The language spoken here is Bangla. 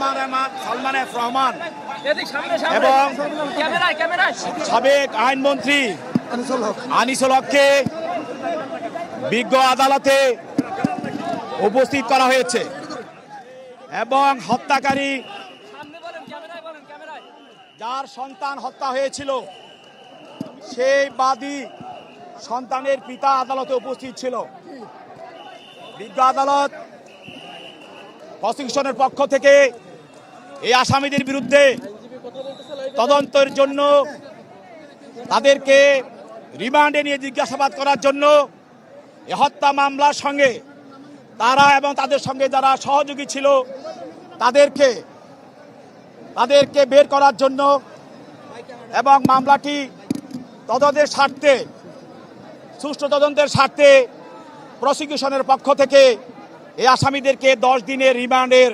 সালমান সালমান এফ রহমান। এবং সাবেক আইনমন্ত্রী আনিসুল হককে বিজ্ঞ আদালতে উপস্থিত করা হয়েছে এবং হত্যাকারী যার সন্তান হত্যা হয়েছিল সেই বাদী সন্তানের পিতা আদালতে উপস্থিত ছিল। বিজ্ঞ আদালত প্রসিকিউশনের পক্ষ থেকে এই আসামিদের বিরুদ্ধে তদন্তের জন্য তাদেরকে রিমান্ডে নিয়ে জিজ্ঞাসাবাদ করার জন্য এ হত্যা মামলার সঙ্গে তারা এবং তাদের সঙ্গে যারা সহযোগী ছিল তাদেরকে তাদেরকে বের করার জন্য এবং মামলাটি তদন্তের স্বার্থে, সুষ্ঠু তদন্তের স্বার্থে প্রসিকিউশনের পক্ষ থেকে এই আসামিদেরকে দশ দিনের রিমান্ডের